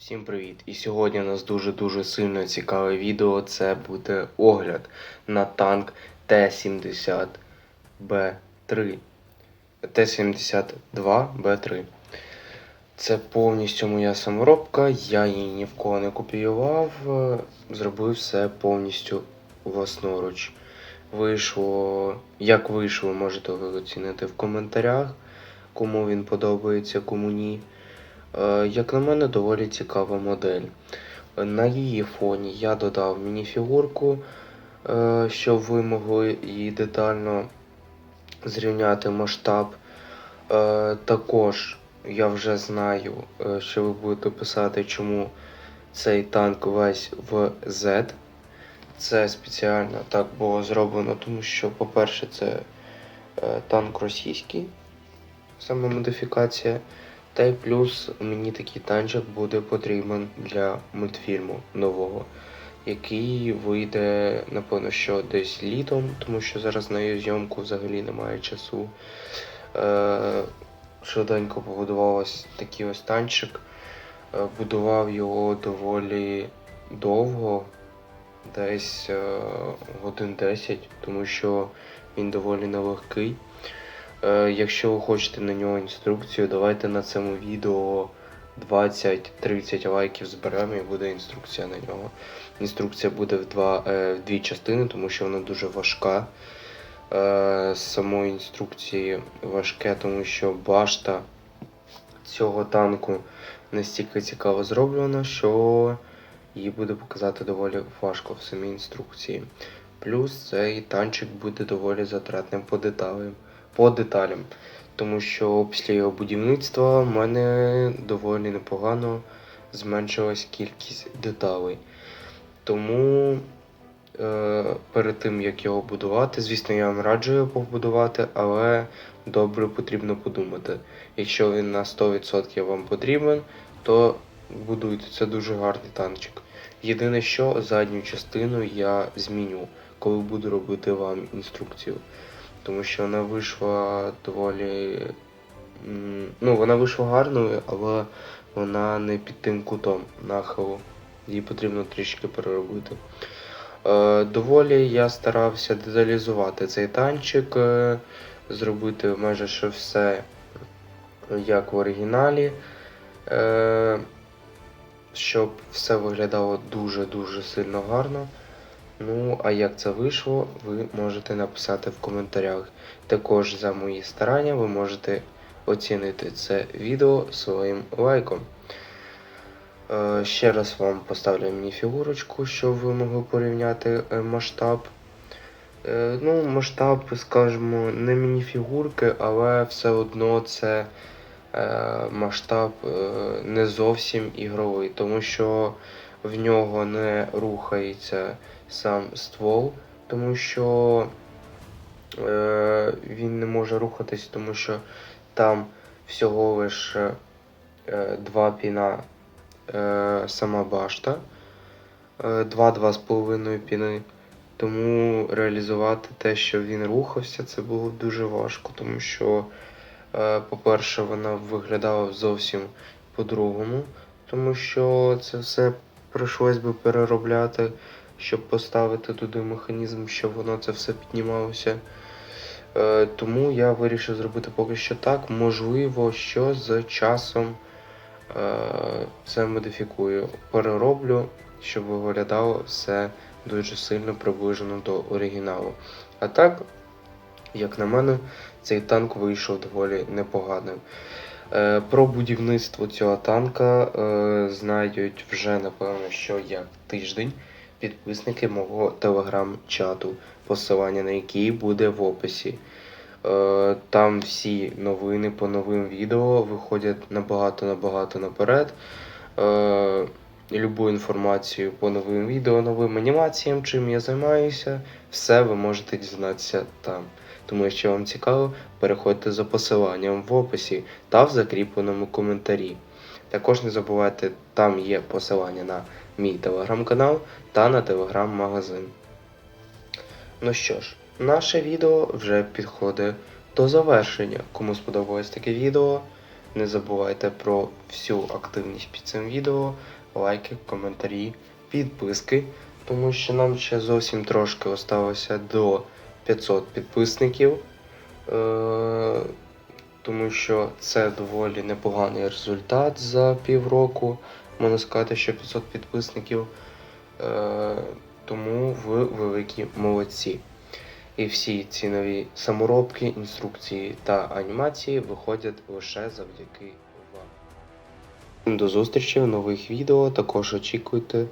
Всім привіт! І сьогодні у нас дуже-дуже сильно цікаве відео. Це буде огляд на танк Т-70Б3. Т-72Б3. Це повністю моя саморобка, я її ні в кого не копіював, зробив все повністю власноруч. Вийшло, як вийшло, можете ви оцінити в коментарях, кому він подобається, кому ні. Е, Як на мене, доволі цікава модель. На її фоні я додав мініфігурку, е, щоб ви могли її детально зрівняти масштаб. Е, Також я вже знаю, що ви будете писати, чому цей танк весь в Z. Це спеціально так було зроблено, тому що, по-перше, це танк російський, саме модифікація. Та й плюс мені такий танчик буде потрібен для мультфільму нового, який вийде, напевно, що десь літом, тому що зараз на її зйомку взагалі немає часу. Е, швиденько побудував такий ось танчик. Е, будував його доволі довго, десь е, годин 10, тому що він доволі нелегкий. Е, Якщо ви хочете на нього інструкцію, давайте на цьому відео 20-30 лайків зберемо і буде інструкція на нього. Інструкція буде в, два, е, в дві частини, тому що вона дуже важка. Е, з самої інструкції важке, тому що башта цього танку настільки цікаво зроблена, що її буде показати доволі важко в самій інструкції. Плюс цей танчик буде доволі затратним по деталям по деталям. Тому що після його будівництва в мене доволі непогано зменшилась кількість деталей. Тому е, перед тим як його будувати, звісно, я вам раджу його побудувати, але добре потрібно подумати. Якщо він на 100% вам потрібен, то будуйте. Це дуже гарний танчик. Єдине, що задню частину я зміню, коли буду робити вам інструкцію тому що вона вийшла доволі. Ну, вона вийшла гарною, але вона не під тим кутом нахилу. Її потрібно трішки переробити. Е, доволі я старався деталізувати цей танчик, е, зробити майже що все як в оригіналі, е, щоб все виглядало дуже-дуже сильно гарно. Ну, а як це вийшло, ви можете написати в коментарях. Також за мої старання ви можете оцінити це відео своїм лайком. Е, ще раз вам поставлю мініфігурочку, щоб ви могли порівняти е, масштаб. Е, ну, масштаб, скажімо, не мініфігурки, але все одно це масштаб не зовсім ігровий, тому що в нього не рухається сам ствол, тому що е, він не може рухатись, тому що там всього лише е, два піна е, сама башта, е, два-два з половиною піни. Тому реалізувати те, що він рухався, це було дуже важко, тому що, е, по-перше, вона виглядала зовсім по-другому, тому що це все прийшлось би переробляти, щоб поставити туди механізм, щоб воно це все піднімалося. Е, тому я вирішив зробити поки що так. Можливо, що з часом це модифікую, перероблю, щоб виглядало все дуже сильно приближено до оригіналу. А так, як на мене, цей танк вийшов доволі непоганим. Е, Про будівництво цього танка е, знають вже, напевно, що як тиждень підписники мого телеграм-чату, посилання на який буде в описі. Е, Там всі новини по новим відео виходять набагато-набагато наперед. Е, Любу інформацію по новим відео, новим анімаціям, чим я займаюся, все ви можете дізнатися там. Тому, якщо вам цікаво, переходьте за посиланням в описі та в закріпленому коментарі. Також не забувайте, там є посилання на мій телеграм-канал та на телеграм-магазин. Ну що ж, наше відео вже підходить до завершення. Кому сподобалось таке відео, Не забувайте про всю активність під цим відео, лайки, коментарі, підписки, тому що нам ще зовсім трошки осталося до 500 підписників. Е, тому що це доволі непоганий результат за півроку. Можна сказати, що 500 підписників. Е, тому ви великі молодці. І всі ці нові саморобки, інструкції та анімації виходять лише завдяки вам. До зустрічі в нових відео. Також очікуйте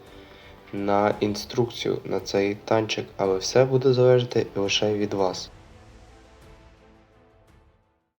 на інструкцію на цей танчик, але все буде залежати лише від вас.